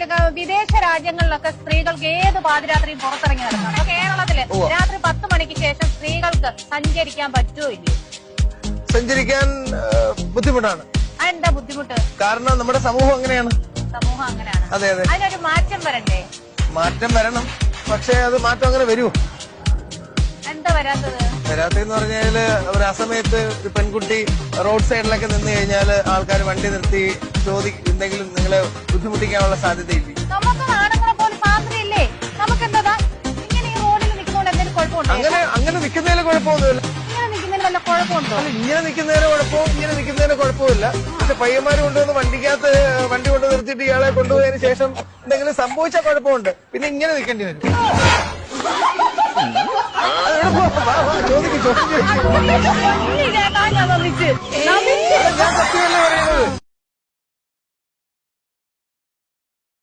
വിദേശ രാജ്യങ്ങളിലൊക്കെ സ്ത്രീകൾക്ക് ഏത് പാതിരാത്രിയും പുറത്തിറങ്ങി നടക്കണം അപ്പൊ കേരളത്തിൽ രാത്രി പത്ത് മണിക്ക് ശേഷം സ്ത്രീകൾക്ക് സഞ്ചരിക്കാൻ പറ്റുമോ ഇല്ലയോ സഞ്ചരിക്കാൻ ബുദ്ധിമുട്ടാണ്. അതെന്താ ബുദ്ധിമുട്ട്? കാരണം നമ്മുടെ സമൂഹം അങ്ങനെയാണ്. സമൂഹം അങ്ങനെയാണ്. അതെ അതെ. അതിനൊരു മാറ്റം വരണ്ടേ? മാറ്റം വരണം. പക്ഷേ അത് മാറ്റം അങ്ങനെ വരുമോ വരാത്തെന്ന് പറഞ്ഞാൽ ഒരു അസമയത്ത് സമയത്ത് ഒരു പെൺകുട്ടി റോഡ് സൈഡിലൊക്കെ നിന്ന് കഴിഞ്ഞാൽ ആൾക്കാർ വണ്ടി നിർത്തി ചോദി എന്തെങ്കിലും നിങ്ങളെ ബുദ്ധിമുട്ടിക്കാനുള്ള സാധ്യതയില്ല? അങ്ങനെ അങ്ങനെ നിൽക്കുന്നതിന് കുഴപ്പമൊന്നുമില്ല. ഇങ്ങനെ നിൽക്കുന്നതിന് കുഴപ്പവും ഇങ്ങനെ നിൽക്കുന്നതിന് കുഴപ്പമില്ല പക്ഷെ പയ്യന്മാര് കൊണ്ടുവന്ന് വണ്ടിക്കകത്ത് വണ്ടി കൊണ്ട് നിർത്തിയിട്ട് ഇയാളെ കൊണ്ടുപോയതിനു ശേഷം എന്തെങ്കിലും സംഭവിച്ച കുഴപ്പമുണ്ട്. പിന്നെ ഇങ്ങനെ നിൽക്കേണ്ടി വരും. ചോദിക്ക് ചോദിക്ക് ഇല്ല, ഞാൻ നമിച്ച്. ഞാൻ സത്യമല്ലേ പറയുന്നത്